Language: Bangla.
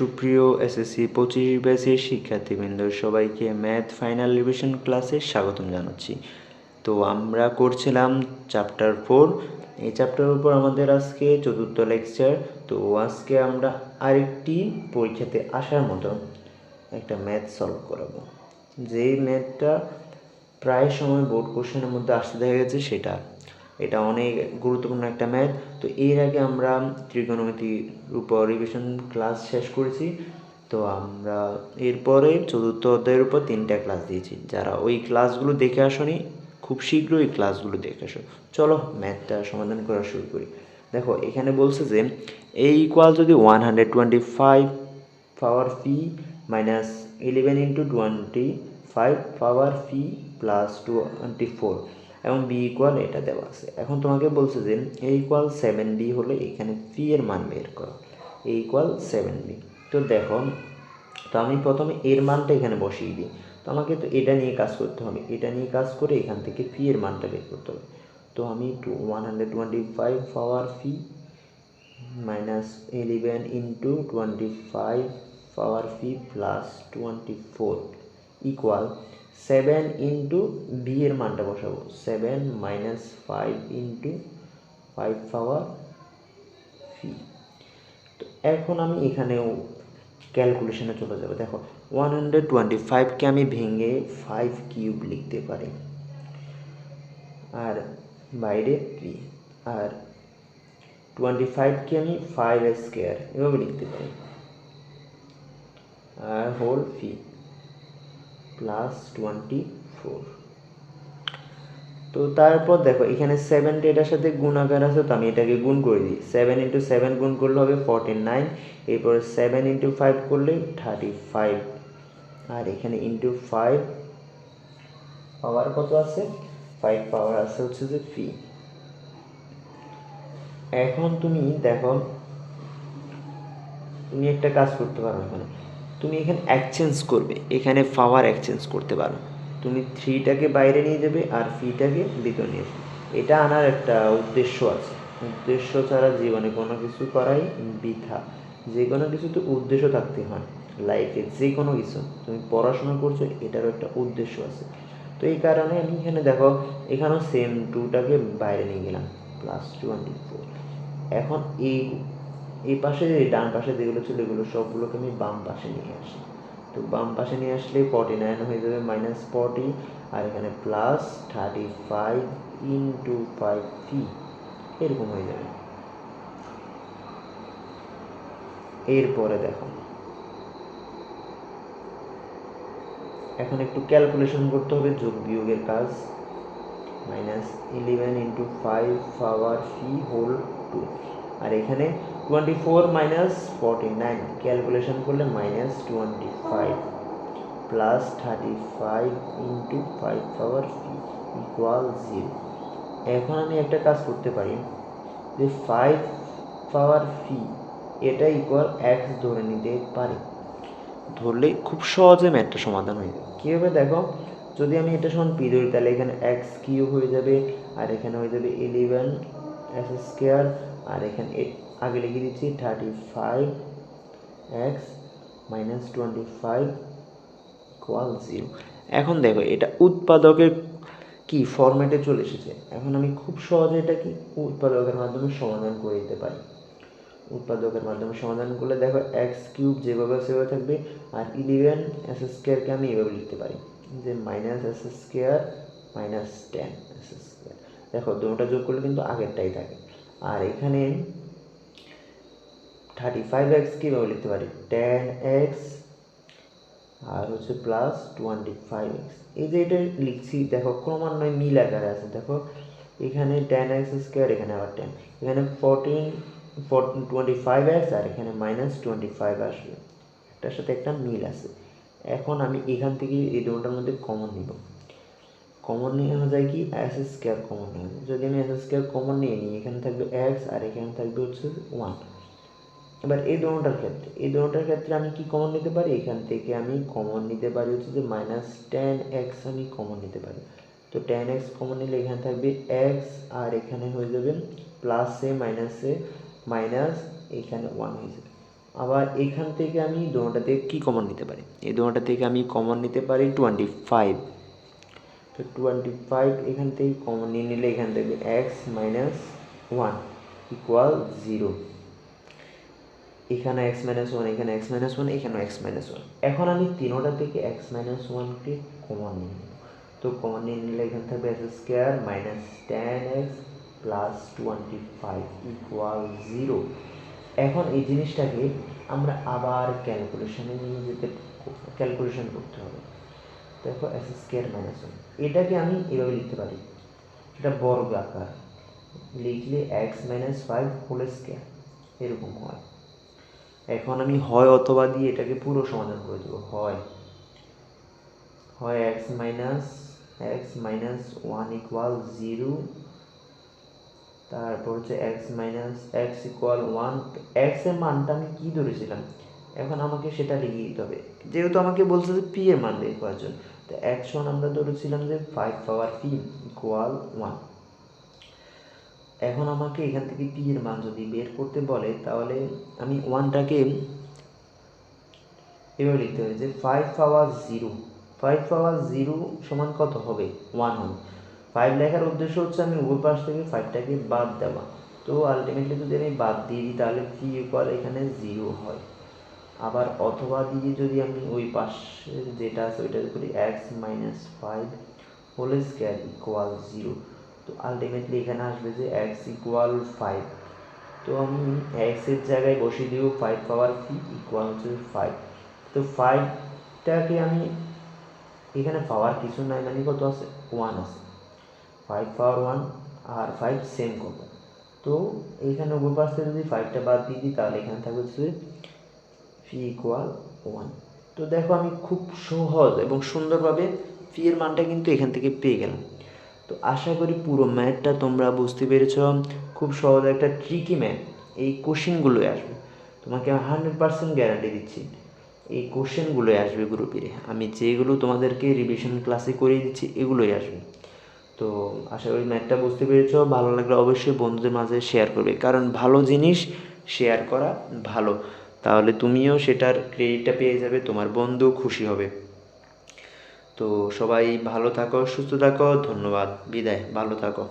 সুপ্রিয় এসএসসি পঁচিশ ব্যাচের শিক্ষার্থীবৃন্দ, সবাইকে ম্যাথ ফাইনাল রিভিশন ক্লাসে স্বাগতম জানাচ্ছি। তো আমরা করছিলাম চ্যাপ্টার ফোর। এই চ্যাপ্টারের উপর আমাদের আজকে চতুর্থ লেকচার। তো আজকে আমরা আরেকটি পরীক্ষাতে আসার মতো একটা ম্যাথ সলভ করাবো। যেই ম্যাথটা প্রায় সময় বোর্ড কোশ্চেনের মধ্যে আসতে দেখা গেছে সেটা। এটা অনেক গুরুত্বপূর্ণ একটা ম্যাথ। তো এর আগে আমরা ত্রিকোণমিতির উপর রিভিশন ক্লাস শেষ করেছি। তো আমরা এরপরে চতুর্থ অধ্যায়ের উপর তিনটা ক্লাস দিয়েছি। যারা ওই ক্লাসগুলো দেখে আসনি, খুব শীঘ্রই এই ক্লাসগুলো দেখে আসো। চলো ম্যাথটা সমাধান করা শুরু করি। দেখো, এখানে বলছে যে এ ইকুয়াল যদি one hundred twenty five power phi minus eleven into twenty five power phi plus twenty four এবং বি ইকুয়াল এটা দেওয়া আছে। এখন তোমাকে বলছে যে এ ইকুয়াল সেভেন বি হলে এখানে ফি এর মান বের করো। এ ইকুয়াল সেভেন বি তো দেখো, তো আমি প্রথমে এর মানটা এখানে বসিয়ে দিই। তো আমাকে তো এটা নিয়ে কাজ করতে হবে। এটা নিয়ে কাজ করে এখান থেকে ফি এর মানটা বের করতে হবে। তো আমি two one hundred twenty five power phi minus eleven into twenty five power phi plus twenty four equal seven into B এর মানটা বসাবো। Seven minus five into five power phi তো এখন আমি এখানেও ক্যালকুলেশনে চলে যাব। দেখো ওয়ান হান্ড্রেড টোয়েন্টি ফাইভকে আমি ভেঙে ফাইভ কিউব লিখতে পারি। আর বাইরে থ্রি আর টোয়েন্টি ফাইভকে আমি ফাইভ স্কোয়ার এভাবে লিখতে পারি। আর whole phi plus twenty four তো তারপর দেখো, এখানে সেভেনটা এটার সাথে গুণাকার আছে, তো আমি এটাকে গুণ করে দিই। সেভেন ইন্টু সেভেন গুণ করলে হবে ফর্টি নাইন এরপরে সেভেন ইন্টু ফাইভ করলে থার্টি ফাইভ আর এখানে ইন্টু ফাইভ পাওয়ার কত আছে? ফাইভ পাওয়ার আছে হচ্ছে যে ফি এখন তুমি দেখো, তুমি একটা কাজ করতে পারো এখানে। তুমি এখানে এক্সচেঞ্জ করবে। এখানে পাওয়ার এক্সচেঞ্জ করতে পারো। তুমি থ্রিটাকে বাইরে নিয়ে যাবে আর ফিটাকে ভিতরে নিয়ে আসবে এটা আনার একটা উদ্দেশ্য আছে। উদ্দেশ্য ছাড়া জীবনে কোনো কিছু করাই বৃথা। যে কোনো কিছুতে উদ্দেশ্য থাকতে হয়। লাইফে যে কোনো কিছু। তুমি পড়াশোনা করছ, এটারও একটা উদ্দেশ্য আছে। তো এই কারণে আমি এখানে দেখো, এখানেও সেম টুটাকে বাইরে নিয়ে গেলাম। প্লাস টোয়েন্টি ফোর এখন এই এই পাশে ডান পাশে যেগুলো ছিল, এগুলো সবগুলোকে আমি বাম পাশে নিয়ে আসি। তো বাম পাশে নিয়ে আসলে ফর্টি নাইন হয়ে যাবে মাইনাস ফর্টি আর এখানে plus thirty five into five phi এরকম হয়ে যাবে। এরপরে দেখো। এখন একটু ক্যালকুলেশন করতে হবে, যোগ বিয়োগের কাজ। Minus eleven into five power phi whole two আর এখানে twenty four minus forty nine calculation করলে minus twenty five plus thirty five into five power equal zero এখন আমি একটা কাজ করতে পারি, যে ফাইভ পাওয়ার ফি এটা ইকুয়াল এক্স ধরে নিতে পারি। ধরলে খুব সহজে ম্যাথটা সমাধান হয়ে যাবে। কীভাবে দেখো, যদি আমি এটা সমান পি ধরি, তাহলে এখানে এক্স কিউ হয়ে যাবে, আর এখানে হয়ে যাবে ইলেভেন এক্স স্কোয়ার আর এখানে আগে লিখে দিচ্ছি thirty five x minus twenty five equal zero এখন দেখো, এটা উৎপাদকের কি ফরম্যাটে চলে এসেছে। এখন আমি খুব সহজে এটা কি উৎপাদকের মাধ্যমে সমাধান করে দিতে পারি। উৎপাদকের মাধ্যমে সমাধান করলে দেখো এক্স কিউব যেভাবে সেভাবে থাকবে, আর ইলেভেন এস স্কোয়ারকে আমি এভাবে লিখতে পারি। যে minus s square minus ten s square দেখো, দুটোটা যোগ করলে কিন্তু আগেরটাই থাকে। আর এখানে থার্টি ফাইভ এক্স কীভাবে লিখতে পারি? টেন এক্স আর হচ্ছে প্লাস টোয়েন্টি ফাইভ এক্স এই যে এটা লিখছি, দেখো, ক্রমান্বয়ে মিল আকারে আছে। দেখো, এখানে টেন এক্স স্কোয়ার এখানে আবার টেন এখানে fourteen four twenty five x আর এখানে মাইনাস টোয়েন্টি ফাইভ আসবে। একটার সাথে একটা মিল আছে। এখন আমি এখান থেকে এই দুটোটার মধ্যে কমন নিব। কমন নেওয়া যায় কি? এস স্কোয়ার কমন যায়। যদি আমি এস স্কোয়ার কমন নিয়ে নিই, এখানে থাকবে এক্স আর এখানে থাকবে হচ্ছে ওয়ান এবার এই দোনোটার ক্ষেত্রে, এই দোনোটার ক্ষেত্রে আমি কি কমন নিতে পারি? এখান থেকে আমি কমন নিতে পারি হচ্ছে যে মাইনাস টেন এক্স আমি কমন নিতে পারি। তো টেন এক্স কমন নিলে এখানে থাকবে এক্স আর এখানে হয়ে যাবে প্লাসে মাইনাসে মাইনাস এখানে ওয়ান হয়ে যাবে। আবার এখান থেকে আমি দোনোটা থেকে কী কমন নিতে পারি? এই দোনোটা থেকে আমি কমন নিতে পারি টোয়েন্টি ফাইভ তো টোয়েন্টি ফাইভ এখান থেকে কমন নিয়ে নিলে এখান থেকে x minus one equal zero এখানে এক্স মাইনাস ওয়ান এখানে এক্স মাইনাস ওয়ান এখানে এক্স মাইনাস ওয়ান এখন আমি তিনোটা থেকে এক্স মাইনাস ওয়ানকে কমন নিয়ে নেব। তো কমন নিয়ে নিলে এখান থাকবে x square minus ten x plus twenty five equal zero এখন এই জিনিসটাকে আমরা আবার ক্যালকুলেশনে নিয়ে যেতে ক্যালকুলেশন করতে হবে। দেখো এক্স স্কোয়ার মাইনাস ওয়ান এটাকে আমি এভাবে লিখতে পারি। এটা বর্গ আকার। লিখলে x minus five whole square এরকম হয়। এখন আমি হয় অথবা দিয়ে এটাকে পুরো সমাধান করে দেবো, হয়। হয় x minus x minus one equal zero তারপর হচ্ছে x minus x equal one এক্সের মানটা আমি কী ধরেছিলাম? এখন আমাকে সেটা লিখে দিতে হবে। যেহেতু আমাকে বলছে যে পি এর মান বের করার জন্য, তো ওয়ান আমরা ধরেছিলাম যে five power p equal one এখন আমাকে এখান থেকে পি এর মান যদি বের করতে বলে, তাহলে আমি ওয়ানটাকে এভাবে লিখতে হবে যে five power zero five power zero সমান কত হবে? ওয়ান হবে। ফাইভ লেখার উদ্দেশ্য হচ্ছে আমি উভয় পাশ থেকে ফাইভটাকে বাদ দেওয়া। তো আলটিমেটলি যদি আমি বাদ দিয়ে দিই, তাহলে পি ইকুয়াল এখানে জিরো হয়। আবার অথবা দিয়ে যদি আমি ওই পাশের যেটা আছে ওইটা করি x minus five whole square equal zero তো আলটিমেটলি এখানে আসবে যে এক্স ইকুয়াল ফাইভ তো আমি এক্সের জায়গায় বসিয়ে দিব ফাইভ পাওয়ার পি ইকুয়াল হচ্ছে ফাইভ তো ফাইভটাকে আমি এখানে পাওয়ার কিছু নাই মানে কত আছে? ওয়ান আছে। ফাইভ পাওয়ার ওয়ান আর ফাইভ সেম কত? তো এইখানে উপর পাশ যদি ফাইভটা বাদ দিয়ে দিই, তাহলে এখানে থাকবে হচ্ছে পি ইকুয়াল ওয়ান তো দেখো আমি খুব সহজ এবং সুন্দরভাবে পি এর মানটা কিন্তু এখান থেকে পেয়ে গেলাম। তো আশা করি পুরো ম্যাথটা তোমরা বুঝতে পেরেছ। খুব সহজ একটা ট্রিকি ম্যাথ এই কোশ্চেনগুলোই আসবে। তোমাকে হান্ড্রেড পার্সেন্ট গ্যারান্টি দিচ্ছি। এই কোশ্চেনগুলোই আসবে গ্রুপে আমি যেগুলো তোমাদেরকে রিভিশন ক্লাসে করিয়ে দিচ্ছি, এগুলোই আসবে। তো আশা করি ম্যাথটা বুঝতে পেরেছ। ভালো লাগলে অবশ্যই বন্ধুদের মাঝে শেয়ার করবে। কারণ ভালো জিনিস শেয়ার করা ভালো। তাহলে তুমিও সেটার ক্রেডিটটা পেয়ে যাবে, তোমার বন্ধু খুশি হবে। তো সবাই ভালো থাকো সুস্থ থাকো ধন্যবাদ বিদায় ভালো থাকো।